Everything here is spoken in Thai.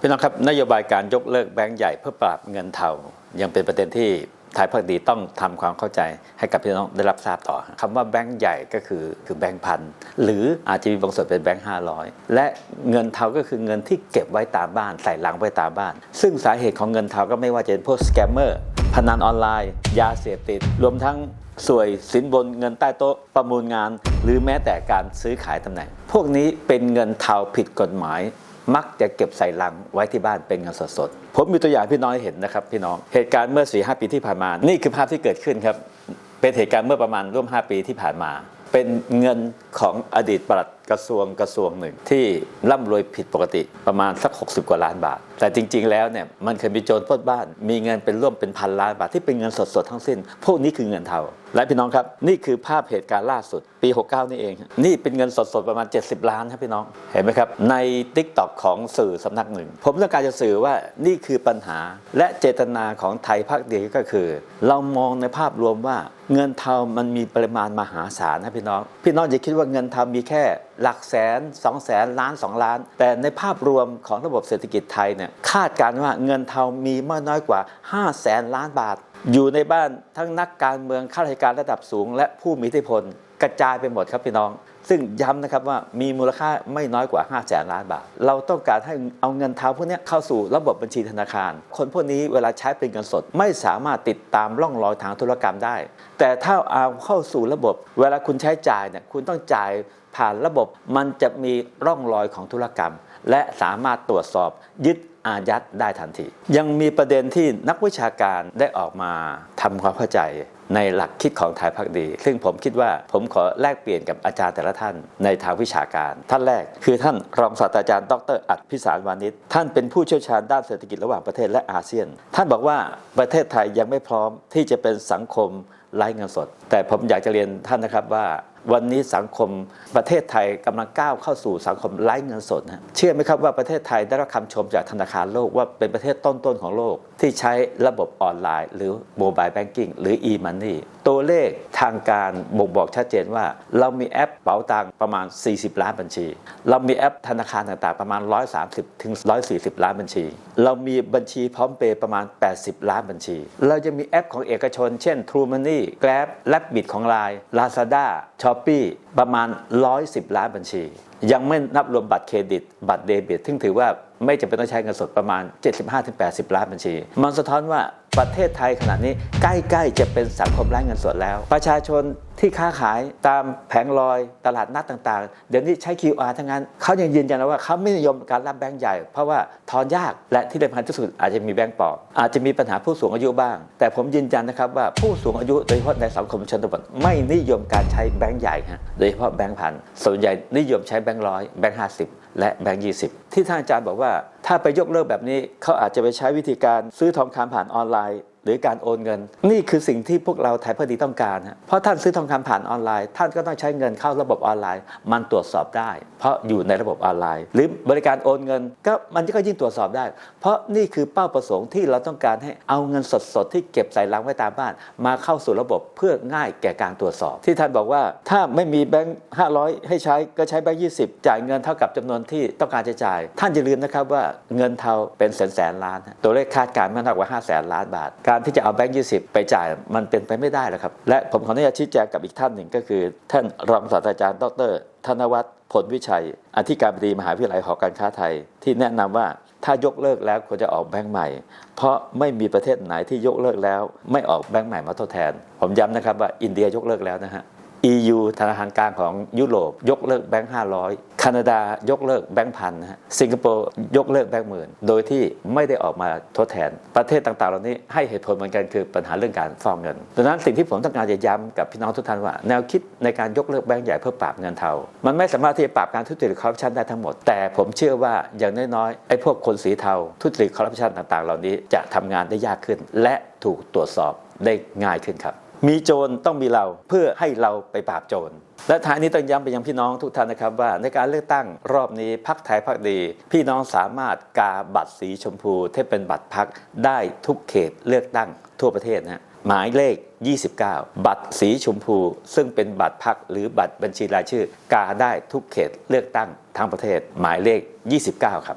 พี่น้องครับนโยบายการยกเลิกแบงก์ใหญ่เพื่อปราบเงินเทายังเป็นประเด็นที่ไทยพักดีต้องทำความเข้าใจให้กับพี่น้องได้รับทราบต่อคำว่าแบงก์ใหญ่ก็คือคือแบงก์พันหรืออาจจะมีบางส่วนเป็นแบงก์ห้าร้อยและเงินเทาก็คือเงินที่เก็บไว้ตามบ้าน ใส่หลังไว้ตามบ้าน ซึ่งสาเหตุของเงินเทาก็ไม่ว่าจะเป็นพวกสแกมเมอร์พนันออนไลน์ ยาเสพติด รวมทั้งสวยสินบนเงินใต้โต๊ะประมูลงาน หรือแม้แต่การซื้อขายตำแหน่ง พวกนี้เป็นเงินเทาผิดกฎหมาย มักจะเก็บใส่ลังไว้ที่บ้านเป็นเงินสดๆผมมีตัวอย่างพี่น้องให้เห็นนะครับพี่น้องเหตุการณ์เมื่อ4ีหปีที่ผ่านมา นี่คือภาพที่เกิดขึ้นครับเป็นเหตุการณ์เมื่อประมาณร่วม 5 ปีที่ผ่านมา เป็นเงินของอดีตปลัดกระทรวงกระทรวงหนึ่ง ที่ร่ำรวยผิดปกติประมาณสัก 60 กว่าล้านบาท แต่จริง ๆ แล้วเนี่ยมันเคยมีโจรปล้นบ้าน มีเงินเป็นร่วมเป็นพันล้านบาทที่เป็นเงินสดๆทั้งสิ้น พวกนี้คือเงินเทา และพี่น้องครับ นี่คือภาพเหตุการณ์ล่าสุดปี 69 นี่เอง นี่เป็นเงินสดๆ ประมาณ 70 ล้านครับพี่น้อง เห็นไหมครับ ใน t ิ k t o k ของสื่อสำนักหนึ่ง ผมต้องการจะสื่อว่านี่คือปัญหา และเจตนาของไทยภาคดีก็คือ เรามองในภาพรวมว่าเงินเทามันมีปริมาณมหาศาลนะพี่น้อง พี่น้องอย่าคิดว่าเงินเทามีแค่หลักแสน2 0 0แสนล้าน2ล้าน แต่ในภาพรวมของระบบเศรษฐกิจไทยเนี่ยคาดการณ์ว่าเงินเทามีไม่น้อยกว่า5 0 0แสนล้านบาท อยู่ในบ้านทั้งนักการเมืองข้าราชการระดับสูง และผู้มีอิทธิพลกระจายไปหมดครับพี่น้อง ซึ่งย้ำนะครับว่ามีมูลค่าไม่น้อยกว่า 5 0 0แสนล้านบาท เราต้องการให้เอาเงินเท้าพวกนี้เข้าสู่ระบบบัญชีธนาคาร คนพวกนี้เวลาใช้เป็นเงินสด ไม่สามารถติดตามร่องรอยทางธุรกรรมได้ แต่ถ้าเอาเข้าสู่ระบบ เวลาคุณใช้จ่ายเนี่ยคุณต้องจ่าย ผ่านระบบมันจะมีร่องรอยของธุรกรรม และสามารถตรวจสอบยึดอายัดได้ทันที ยังมีประเด็นที่นักวิชาการได้ออกมาทำความเข้าใจในหลักคิดของไทยพักดี ซึ่งผมคิดว่าผมขอแลกเปลี่ยนกับอาจารย์แต่ละท่านในทางวิชาการ ท่านแรกคือท่านรองศาสตราจารย์ ดรอัดพิสารวานิชท่านเป็นผู้เชี่ยวชาญด้านเศรษฐกิจระหว่างประเทศและอาเซียน ท่านบอกว่าประเทศไทยยังไม่พร้อมที่จะเป็นสังคมไร้เงินสด แต่ผมอยากจะเรียนท่านนะครับว่า วันนี้สังคมประเทศไทยกำลังก้าวเข้าสู่สังคมไร้เงินสดนะเชื่อไหมครับว่าประเทศไทยได้รับคำชมจากธนาคารโลกว่าเป็นประเทศต้นๆของโลก ที่ใช้ระบบออนไลน์ หรือโมบายแบงกิ้งหรือ e-money ตัวเลขทางการบ่งบอกชัดเจนว่า เรามีแอปเป๋าตังประมาณ 40 ล้านบัญชี เรามีแอปธนาคารต่างๆประมาณ 130ถึง140 ล้านบัญชี เรามีบัญชีพร้อมเปย์ประมาณ 80 ล้านบัญชี เราจะมีแอปของเอกชน เช่น True Money Grab และ Bit ของ Line Lazada Shop ประมาณ 110 ล้านบัญชี ยังไม่นับรวมบัตรเครดิต บัตรเดบิตซึ่งถือว่าไม่จำเป็นต้องใช้เงินสดประมาณ 75-80 ล้านบัญชี มันสะท้อนว่า ประเทศไทยขณะนี้ใกล้ๆจะเป็นสังคมไร้เงินสดแล้ว ประชาชนที่ค้าขายตามแผงลอยตลาดนัดต่างๆ เดี๋ยวนี้ใช้ QR ทั้งนั้นเขายังยืนยันว่าเขาไม่นิยมการรับแบงก์ใหญ่ เพราะว่าทอนยากและที่สำคัญที่สุดอาจจะมีแบงก์ปลอมอาจจะมีปัญหาผู้สูงอายุบ้าง แต่ผมยืนยันนะครับว่าผู้สูงอายุโดยเฉพาะในสังคมชนบทไม่นิยมการใช้แบงก์ใหญ่ฮะโดยเฉพาะแบงก์พันส่วนใหญ่นิยมใช้แบงก์ร้อยแบงก์ห้าสิบ และแบงก์ยี่สิบที่ท่านอาจารย์บอกว่า ถ้าไปยกเลิกแบบนี้เขาอาจจะไปใช้วิธีการซื้อทองคำผ่านออนไลน์ รือการโอนเงิน นี่คือสิ่งที่พวกเราไทยพอดีต้องการฮะเพราะท่านซื้อทองคำผ่านออนไลน์ ท่านก็ต้องใช้เงินเข้าระบบออนไลน์ มันตรวจสอบได้ เพราะอยู่ในระบบออนไลน์ หรือบริการโอนเงิน ก็มันก็ยิ่งตรวจสอบได้ เพราะนี่คือเป้าประสงค์ที่เราต้องการให้เอาเงินสดๆที่เก็บใส่ลังไว้ตามบ้าน มาเข้าสู่ระบบเพื่อง่ายแก่การตรวจสอบ ที่ท่านบอกว่าถ้าไม่มีแบงค์500ให้ใช้ก็ใช้แบงค์20จ่ายเงินเท่ากับจำนวนที่ต้องการจะจ่าย ท่านอย่าลืมนะครับว่าเงินเทาเป็นแสนแสนล้าน ตัวเลขคาดการณ์ไม่มากกว่า5 0 0แสนล้านบาทการที่จะเอาแบงค์ยีไปจ่ายมันเป็นไปไม่ได้หรอกครับ และผมขออนุญาตชี้แจงกับอีกท่านหนึ่งก็คือ ท่านรองศาสตราจารย์ดร ธนวัฒน์ผลวิชัย อธิการบดีมหาวิทยาลัยหอการค้าไทย ที่แนะนำว่าถ้ายกเลิกแล้วควรจะออกแบงค์ใหม่ เพราะไม่มีประเทศไหนที่ยกเลิกแล้ว ไม่ออกแบงค์ใหม่มาทดแทน ผมย้ำนะครับว่าอินเดียยกเลิกแล้วนะฮะ EU ธนาคารกลางของยุโรป ยกเลิกแบงค์500แคนาดายกเลิกแบงค์พันนะฮะสิงคโปร์ยกเลิกแบงค์หมื่นโดยที่ไม่ได้ออกมาทดแทน ประเทศต่างๆ เหล่านี้ให้เหตุผลเหมือนกันคือปัญหาเรื่องการฟอกเงินดังนั้นสิ่งที่ผมต้องการจะย้ำกับพี่น้องทุกท่านว่า แนวคิดในการยกเลิกแบงค์ใหญ่เพื่อปราบเงินเทา มันไม่สามารถที่จะปราบการทุจริตคอร์รัปชันได้ทั้งหมด แต่ผมเชื่อว่าอย่างน้อยๆไอ้พวกคนสีเทา ทุจริตคอร์รัปชันต่างๆ เหล่านี้จะทำงานได้ยากขึ้น และถูกตรวจสอบได้ง่ายขึ้นครับ มีโจรต้องมีเราเพื่อให้เราไปปราบโจร และท้ายนี้ต้องย้ำไปยังพี่น้องทุกท่านนะครับว่าในการเลือกตั้งรอบนี้พักไทยพักดี พี่น้องสามารถกาบัตรสีชมพูที่เป็นบัตรพักได้ทุกเขตเลือกตั้งทั่วประเทศนะหมายเลข 29 บัตรสีชมพู ซึ่งเป็นบัตรพักหรือบัตรบัญชีรายชื่อ กาได้ทุกเขตเลือกตั้งทั้งประเทศ หมายเลข 29 ครับ